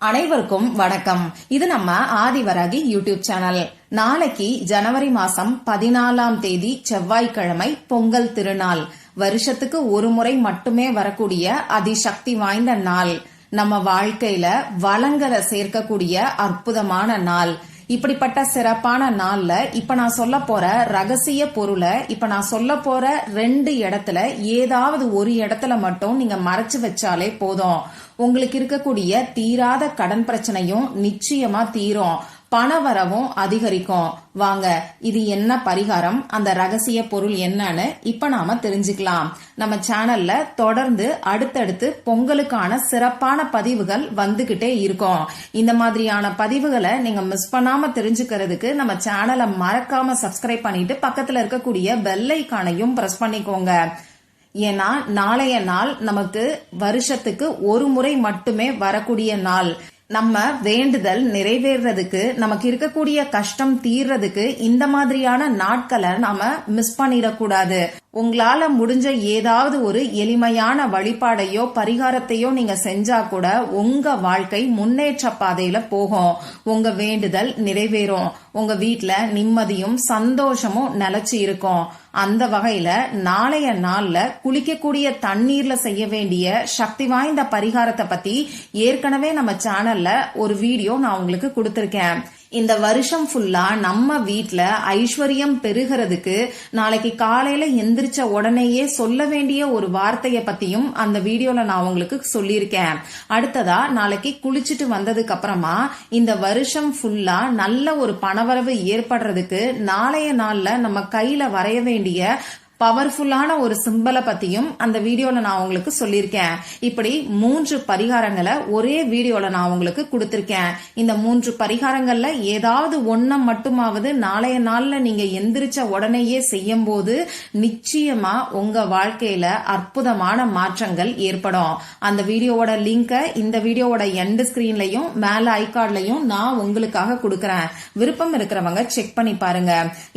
அனைவருக்கும் வணக்கம். இது நம்ம ஆதிவராகி யூடியூப் சேனல். நாளைக்கு ஜனவரி மாசம் பதினாலாம் தேதி செவ்வாய்க்கிழமை பொங்கல் திருநாள். வருஷத்துக்கு ஒரு முறை மட்டுமே வரக்கூடிய அதிசக்தி வாய்ந்த நாள். நம்ம வாழ்க்கையில வளங்களை சேர்க்கக்கூடிய அற்புதமான நாள். இப்படிப்பட்ட சிறப்பான நாள்ல இப்ப நான் சொல்ல போற ரகசிய பொருளை இப்ப நான் சொல்ல போற ரெண்டு இடத்துல ஏதாவது ஒரு இடத்துல மட்டும் நீங்க மறைச்சு வச்சாலே போதும். உங்களுக்கு இருக்கக்கூடிய தீராத கடன் பிரச்சனையும் நிச்சயமா தீரும். பணவரவும் அதிகரிக்கும். வாங்க இது என்ன பரிகாரம்? அந்த ரகசிய பொருள் என்னன்னு இப்ப நாம தெரிஞ்சுக்கலாம். நம்ம சேனல்ல தொடர்ந்து அடுத்தடுத்து பொங்கலுக்கான சிறப்பான பதிவுகள் வந்துகிட்டே இருக்கும். இந்த மாதிரியான பதிவுகளை நீங்க மிஸ் பண்ணாம தெரிஞ்சுக்கிறதுக்கு நம்ம சேனலை மறக்காம சப்ஸ்கிரைப் பண்ணிட்டு பக்கத்துல இருக்கக்கூடிய பெல் ஐக்கானையும் பிரஸ் பண்ணிக்கோங்க. ஏன்னா நாளைய நாள் நமக்கு வருஷத்துக்கு ஒரு முறை மட்டுமே வரக்கூடிய நாள். நம்ம வேண்டுதல் நிறைவேறதுக்கு நமக்கு இருக்கக்கூடிய கஷ்டம் தீர்றதுக்கு இந்த மாதிரியான நாட்களை நாம மிஸ் பண்ணிடக்கூடாது. உங்களால முடிஞ்ச ஏதாவது ஒரு எளிமையான வழிபாடையோ பரிகாரத்தையோ நீங்க செஞ்சா கூட உங்க வாழ்க்கை முன்னேற்ற பாதையில போகும். உங்க வேண்டுதல் நிறைவேறும். உங்க வீட்டுல நிம்மதியும் சந்தோஷமும் நிலைச்சு இருக்கும். அந்த வகையில நாளைய நாள்ல குளிக்கக்கூடிய தண்ணீர்ல செய்ய வேண்டிய சக்தி வாய்ந்த பரிகாரத்தை பத்தி ஏற்கனவே நம்ம சேனல்ல ஒரு வீடியோ நான் உங்களுக்கு கொடுத்திருக்கேன். இந்த வருஷம் ஃபுல்லா நம்ம வீட்ல ஐஸ்வர்யம் பெருகிறதுக்கு நாளைக்கு காலையில எந்திரிச்ச உடனேயே சொல்ல வேண்டிய ஒரு வார்த்தைய பத்தியும் அந்த வீடியோல நான் உங்களுக்கு சொல்லியிருக்கேன். அடுத்ததா நாளைக்கு குளிச்சுட்டு வந்ததுக்கு அப்புறமா இந்த வருஷம் ஃபுல்லா நல்ல ஒரு பணவரவு ஏற்படுறதுக்கு நாளைய நாள்ல நம்ம கையில வரைய வேண்டிய பவர்ஃபுல்லான ஒரு சிம்பலை பத்தியும் அந்த வீடியோல நான் உங்களுக்கு சொல்லியிருக்கேன். இப்படி மூன்று பரிகாரங்களை ஒரே வீடியோல நான் உங்களுக்கு கொடுத்திருக்கேன். இந்த மூன்று பரிகாரங்கள்ல ஏதாவது ஒன்ன மட்டுமாவது நாளைய நாள்ல நீங்க எந்திரிச்ச உடனேயே செய்யும் போது நிச்சயமா உங்க வாழ்க்கையில அற்புதமான மாற்றங்கள் ஏற்படும். அந்த வீடியோவோட லிங்கை இந்த வீடியோவோட எண்ட் ஸ்கிரீன்லயும் மேல ஐகார்ட்லயும் நான் உங்களுக்காக கொடுக்கறேன். விருப்பம் இருக்கிறவங்க செக் பண்ணி பாருங்க.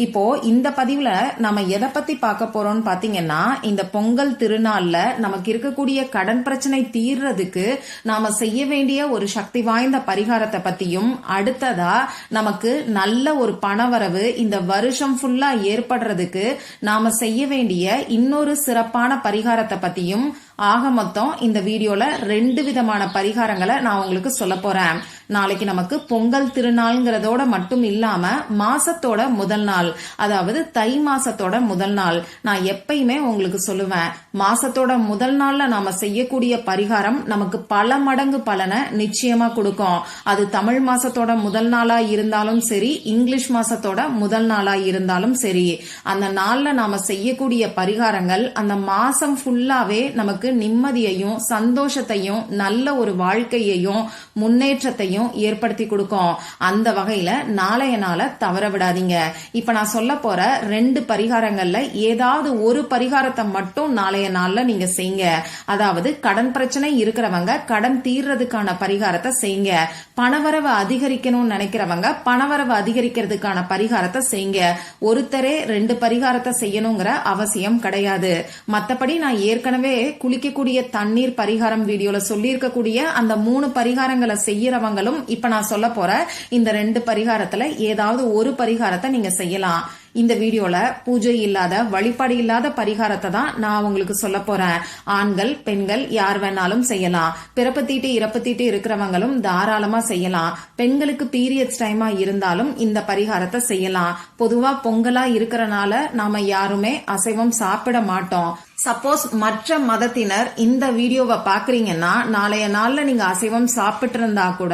இப்போ இந்த பதிவுல நம்ம எதை பத்தி பார்க்க போறோம்னு பாத்தீங்கன்னா இந்த பொங்கல் திருநாள்ல நமக்கு இருக்கக்கூடிய கடன் பிரச்சனை தீர்றதுக்கு நாம செய்ய வேண்டிய ஒரு சக்தி வாய்ந்த பரிகாரத்தை பத்தியும் அடுத்ததா நமக்கு நல்ல ஒரு பணவரவு இந்த வருஷம் ஃபுல்லா ஏற்படுறதுக்கு நாம செய்ய வேண்டிய இன்னொரு சிறப்பான பரிகாரத்தை பத்தியும் ஆக மொத்தம் இந்த வீடியோல ரெண்டு விதமான பரிகாரங்களை நான் உங்களுக்கு சொல்ல போறேன். நாளைக்கு நமக்கு பொங்கல் திருநாள்ங்கிறதோட மட்டும் இல்லாம மாசத்தோட முதல் நாள் அதாவது தை மாசத்தோட முதல் நாள் நான் எப்பயுமே உங்களுக்கு சொல்லுவேன். மாசத்தோட முதல் நாள்ல நாம செய்யக்கூடிய பரிகாரம் நமக்கு பல மடங்கு பலனை நிச்சயமா கொடுக்கும். அது தமிழ் மாசத்தோட முதல் நாளா இருந்தாலும் சரி இங்கிலீஷ் மாசத்தோட முதல் நாளா இருந்தாலும் சரி. அந்த நாள்ல நாம செய்யக்கூடிய பரிகாரங்கள் அந்த மாசம் ஃபுல்லாவே நமக்கு நிம்மதியையும் சந்தோஷத்தையும் நல்ல ஒரு வாழ்க்கையையும் முன்னேற்றத்தையும் ஏற்படுத்தி கொடுக்கும். அந்த வகையில நாளைய நாள தவற விடாதீங்க. இப்ப நான் சொல்ல போற ரெண்டு பரிகாரங்கள்ல ஏதாவது ஒரு பரிகாரத்தை மட்டும் நாளைய நாள்ல நீங்க செய்யுங்க. அதாவது கடன் பிரச்சனை இருக்கிறவங்க கடன் தீர்றதுக்கான பரிகாரத்தை செய்யுங்க. பணவரவு அதிகரிக்கணும்னு நினைக்கிறவங்க பணவரவு அதிகரிக்கிறதுக்கான பரிகாரத்தை செய்யுங்க. ஒருத்தரே ரெண்டு பரிகாரத்தை செய்யணுங்கிற அவசியம் கிடையாது. மத்தபடி நான் ஏற்கனவே குளிக்கக்கூடிய தண்ணீர் பரிகாரம் வீடியோல சொல்லியிருக்கக்கூடிய அந்த மூணு பரிகாரங்களை செய்யறவங்களும் இப்ப நான் சொல்ல போற இந்த ரெண்டு பரிகாரத்துல ஏதாவது ஒரு பரிகாரத்தை நீங்க செய்யலாம். இந்த வீடியோல பூஜை இல்லாத வழிபாடு இல்லாத பரிகாரத்தை தான் நான் உங்களுக்கு சொல்ல போறேன். ஆண்கள் பெண்கள் யார் வேணாலும் செய்யலாம். பிறப்பு தீட்டு இறப்பு தீட்டு இருக்கிறவங்களும் தாராளமா செய்யலாம். பெண்களுக்கு பீரியட்ஸ் டைமா இருந்தாலும் இந்த பரிகாரத்தை செய்யலாம். பொதுவா பொங்கலா இருக்கிறனால நாம யாருமே அசைவம் சாப்பிட மாட்டோம். சப்போஸ் மற்ற மதத்தினர் இந்த வீடியோவை பாக்குறீங்கன்னா நாளைய நாள்ல நீங்க அசைவம் சாப்பிட்டு இருந்தா கூட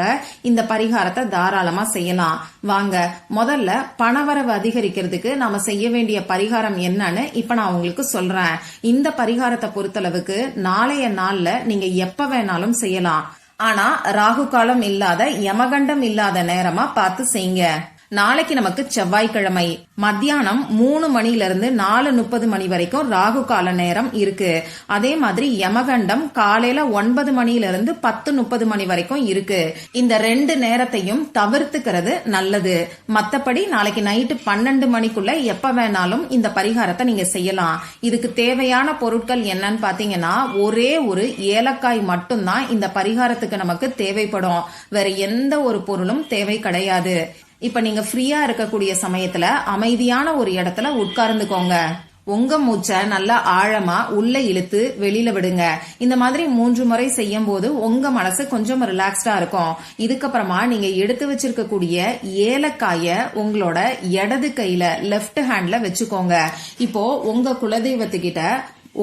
இந்த பரிகாரத்தை தாராளமா செய்யலாம். வாங்க முதல்ல பணவரவு அதிகரிக்கிறதுக்கு நாம செய்ய வேண்டிய பரிகாரம் என்னன்னு இப்ப நான் உங்களுக்கு சொல்றேன். இந்த பரிகாரத்தை பொறுத்தளவுக்கு நாளைய நாள்ல நீங்க எப்ப வேணாலும் செய்யலாம். ஆனா ராகு காலம் இல்லாத யமகண்டம் இல்லாத நேரமா பார்த்து செய்யுங்க. நாளைக்கு நமக்கு செவ்வாய்க்கிழமை. மத்தியானம் மூணு மணில இருந்து நாலு முப்பது மணி வரைக்கும் ராகு கால நேரம் இருக்கு. அதே மாதிரி யமகண்டம் காலையில ஒன்பது மணில இருந்து பத்து முப்பது மணி வரைக்கும் இருக்கு. இந்த ரெண்டு நேரத்தையும் தவிர்த்துக்கிறது நல்லது. மத்தபடி நாளைக்கு நைட்டு பன்னெண்டு மணிக்குள்ள எப்ப வேணாலும் இந்த பரிகாரத்தை நீங்க செய்யலாம். இதுக்கு தேவையான பொருட்கள் என்னன்னு பாத்தீங்கன்னா ஒரே ஒரு ஏலக்காய் மட்டும்தான் இந்த பரிகாரத்துக்கு நமக்கு தேவைப்படும். வேற எந்த ஒரு பொருளும் தேவை கிடையாது. இப்ப நீங்க ஃப்ரீயா இருக்கக்கூடிய சமயத்துல அமைதியான ஒரு இடத்துல உட்கார்ந்துக்கோங்க. உங்க மூச்சை நல்லா ஆழமா உள்ள இழுத்து வெளியில விடுங்க. இந்த மாதிரி மூன்று முறை செய்யும் போது உங்க மனசு கொஞ்சம் ரிலாக்ஸ்டா இருக்கும். இதுக்கப்புறமா நீங்க எடுத்து வச்சிருக்கக்கூடிய ஏலக்காய உங்களோட இடது கையில லெஃப்ட் ஹேண்ட்ல வச்சுக்கோங்க. இப்போ உங்க குலதெய்வத்துக்கிட்ட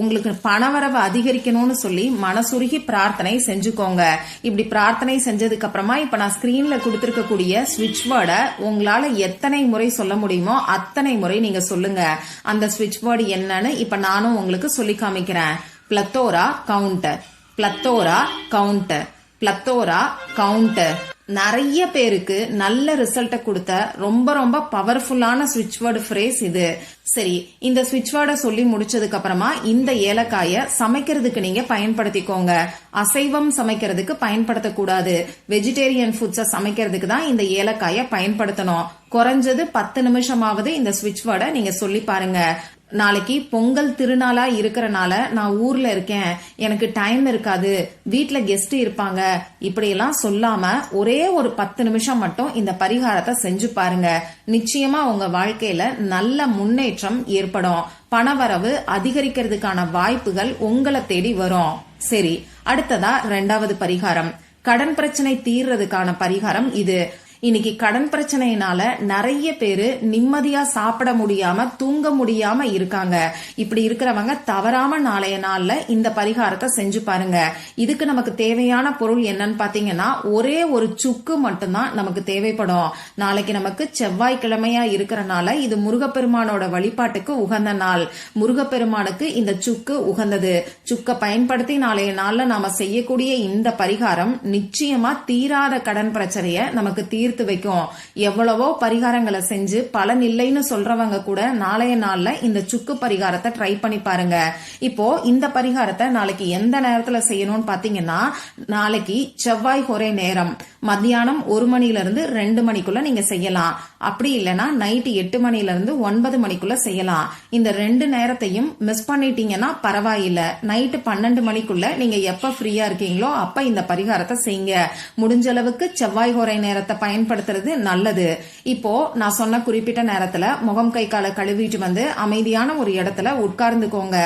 உங்களுக்கு பணவரவு அதிகரிக்கணும்னு சொல்லி மனசுருகி பிரார்த்தனை செஞ்சுக்கோங்க. இப்படி பிரார்த்தனை செஞ்சதுக்கு அப்புறமா இப்ப நான் ஸ்கிரீன்ல கொடுத்திருக்கக்கூடிய ஸ்விட்ச் வேர்டை உங்களால எத்தனை முறை சொல்ல முடியுமோ அத்தனை முறை நீங்க சொல்லுங்க. அந்த ஸ்விட்ச் வேர்டு என்னன்னு இப்ப நானும் உங்களுக்கு சொல்லி காமிக்கிறேன். Plethora counter plethora counter plethora counter நிறைய பேருக்கு நல்ல ரிசல்ட்டை கொடுத்த ரொம்ப ரொம்ப பவர்ஃபுல்லான ஸ்விட்ச் வேர்டு ஃப்ரேஸ் இது. சரி இந்த ஸ்விட்ச் வேர்டை சொல்லி முடிச்சதுக்கு அப்புறமா இந்த ஏலக்காய சமைக்கிறதுக்கு நீங்க பயன்படுத்திக்கோங்க. அசைவம் சமைக்கிறதுக்கு பயன்படுத்தக்கூடாது. வெஜிடேரியன் ஃபுட்ஸை சமைக்கிறதுக்கு தான் இந்த ஏலக்காய பயன்படுத்தணும். குறைஞ்சது பத்து நிமிஷமாவது இந்த ஸ்விட்ச் வேர்டை நீங்க சொல்லி பாருங்க. நாளைக்கு பொங்கல் திருநாளா இருக்கிறனால நான் ஊர்ல இருக்கேன். எனக்கு டைம் இருக்காது. வீட்ல கெஸ்ட் இருப்பாங்க. இப்படியெல்லாம் சொல்லாம ஒரே ஒரு பத்து நிமிஷம் மட்டும் இந்த பரிகாரத்தை செஞ்சு பாருங்க. நிச்சயமா உங்க வாழ்க்கையில நல்ல முன்னேற்றம் ஏற்படும். பணவரவு அதிகரிக்கிறதுக்கான வாய்ப்புகள் உங்களை தேடி வரும். சரி அடுத்ததா ரெண்டாவது பரிகாரம். கடன் பிரச்சனை தீர்றதுக்கான பரிகாரம் இது. இன்னைக்கு கடன் பிரச்சனையினால நிறைய பேரு நிம்மதியா சாப்பிட முடியாம தூங்க முடியாம இருக்காங்க. இப்படி இருக்கிறவங்க தவறாம நாளைய நாள்ல இந்த பரிகாரத்தை செஞ்சு பாருங்க. இதுக்கு நமக்கு தேவையான பொருள் என்னன்னு பாத்தீங்கன்னா ஒரே ஒரு சுக்கு மட்டும்தான் நமக்கு தேவைப்படும். நாளைக்கு நமக்கு செவ்வாய்க்கிழமையா இருக்கிறனால இது முருகப்பெருமானோட வழிபாட்டுக்கு உகந்த நாள். முருகப்பெருமானுக்கு இந்த சுக்கு உகந்தது. சுக்க பயன்படுத்தி நாளைய நாள்ல நாம செய்யக்கூடிய இந்த பரிகாரம் நிச்சயமா தீராத கடன் பிரச்சனைய நமக்கு தீர்த்து வைக்கும். எவ்வளவோ பரிகாரங்களை செஞ்சு பலன் இல்லைன்னு சொல்றவங்க கூட நாளைய நாள்ல இந்த சுக்கு பரிகாரத்தை ட்ரை பண்ணி பாருங்க. இப்போ இந்த பரிகாரத்தை நாளைக்கு எந்த நேரத்துல செய்யணும்னு பாத்தீங்கன்னா நாளைக்கு செவ்வாய் ஒரே நேரம். மத்தியானம் ஒரு மணில இருந்து ரெண்டு மணிக்குள்ள நீங்க செய்யலாம். அப்படி இல்லைன்னா நைட்டு எட்டு மணில இருந்து ஒன்பது மணிக்குள்ள செய்யலாம். இந்த ரெண்டு நேரத்தையும் மிஸ் பண்ணிட்டீங்கன்னா பரவாயில்ல. நைட்டு பன்னெண்டு மணிக்குள்ள நீங்க எப்ப ஃப்ரீயா இருக்கீங்களோ அப்ப இந்த பரிகாரத்தை செய்யுங்க. முடிஞ்ச அளவுக்கு செவ்வாய் ஒரே நேரத்தை பயன்படுத்துறது நல்லது. இப்போ நான் சொன்ன குறிப்பிட்ட நேரத்துல முகம் கை காலை கழுவிட்டு வந்து அமைதியான ஒரு இடத்துல உட்கார்ந்துக்கோங்க.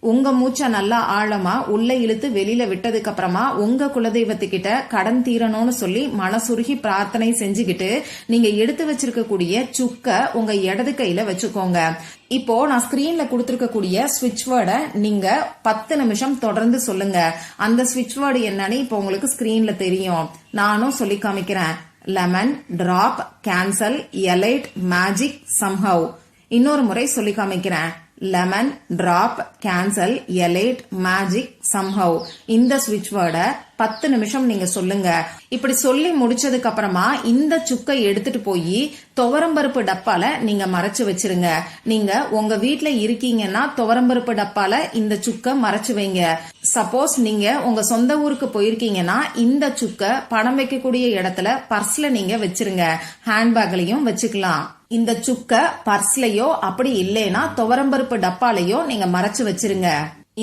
உங்க மூச்சை நல்லா ஆழமா உள்ள இழுத்து வெளியில விட்டதுக்கு அப்புறமா உங்க குலதெய்வத்துக்கிட்ட கடன் தீரணும்னு சொல்லி மனசுருகி பிரார்த்தனை செஞ்சுக்கிட்டு நீங்க எடுத்து வச்சிருக்கக்கூடிய சுக்க உங்க இடது கையில வச்சுக்கோங்க. இப்போ நான் ஸ்கிரீன்ல கொடுத்துருக்கக்கூடிய ஸ்விட்ச் வேர்டை நீங்க பத்து நிமிஷம் தொடர்ந்து சொல்லுங்க. அந்த ஸ்விட்ச் வேர்டு என்னன்னு இப்போ உங்களுக்கு ஸ்கிரீன்ல தெரியும். நானும் சொல்லி காமிக்கிறேன். Lemon drop cancel elite magic somehow இன்னொரு முறை சொல்லி காமிக்கிறேன். Lemon drop cancel elite magic somehow இந்த ஸ்விட்ச் வேர்டை பத்து நிமிஷம் நீங்க சொல்லுங்க. இப்படி சொல்லி முடிச்சதுக்கு அப்புறமா இந்த சுக்கை எடுத்துட்டு போய் துவரம்பருப்பு டப்பால நீங்க மறைச்சு வச்சிருங்க. நீங்க உங்க வீட்ல இருக்கீங்கன்னா துவரம்பருப்பு டப்பால இந்த சுக்க மறைச்சு வைங்க. சப்போஸ் நீங்க உங்க சொந்த ஊருக்கு போயிருக்கீங்கன்னா இந்த சுக்க பணம் வைக்கக்கூடிய இடத்துல பர்ஸ்ல நீங்க வச்சிருங்க. ஹேண்ட்பேக்லயும் வச்சுக்கலாம். இந்த சுக்க பர்ஸ்லயோ அப்படி இல்லைன்னா துவரம்பருப்பு டப்பாலையோ நீங்க மறைச்சு வச்சிருங்க.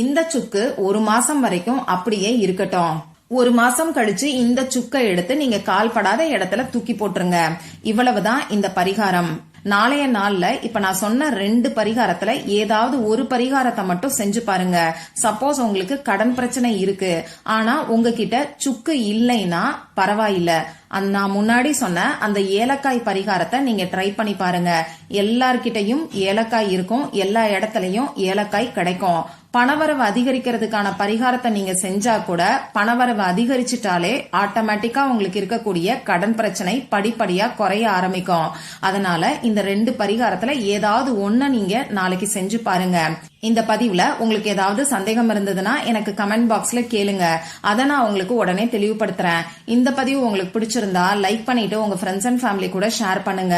இந்த சுக்கு ஒரு மாசம் வரைக்கும் அப்படியே இருக்கட்டும். ஒரு மாசம் கழிச்சு இந்த சுக்கை எடுத்து நீங்க கால்படாத இடத்துல தூக்கி போட்டுருங்க. இவ்வளவுதான் இந்த பரிகாரம். நாளைய நாள்ல இப்ப நான் சொன்ன ரெண்டு பரிகாரத்துல ஏதாவது ஒரு பரிகாரத்தை மட்டும் செஞ்சு பாருங்க. சப்போஸ் உங்களுக்கு கடன் பிரச்சனை இருக்கு. ஆனா உங்ககிட்ட சுக்கு இல்லைன்னா பரவாயில்ல. நான் முன்னாடி சொன்ன அந்த ஏலக்காய் பரிகாரத்தை நீங்க ட்ரை பண்ணி பாருங்க. எல்லார்கிட்டையும் ஏலக்காய் இருக்கும். எல்லா இடத்துலயும் ஏலக்காய் கிடைக்கும். பணவரவு அதிகரிக்கிறதுக்கான பரிகாரத்தை நீங்க செஞ்சா கூட பணவரவு அதிகரிச்சிட்டாலே ஆட்டோமேட்டிக்கா உங்களுக்கு இருக்கக்கூடிய கடன் பிரச்சனை படிப்படியா குறைய ஆரம்பிக்கும். அதனால இந்த ரெண்டு பரிகாரத்துல ஏதாவது ஒன்ன நீங்க நாளைக்கு செஞ்சு பாருங்க. இந்த பதிவுல உங்களுக்கு ஏதாவது சந்தேகம் இருந்ததுன்னா எனக்கு கமெண்ட் பாக்ஸ்ல கேளுங்க. அதை நான் உங்களுக்கு உடனே தெளிவுபடுத்துறேன். இந்த பதிவு உங்களுக்கு பிடிச்சிருந்தா லைக் பண்ணிட்டு உங்க ஃப்ரெண்ட்ஸ் அண்ட் ஃபேமிலி கூட ஷேர் பண்ணுங்க.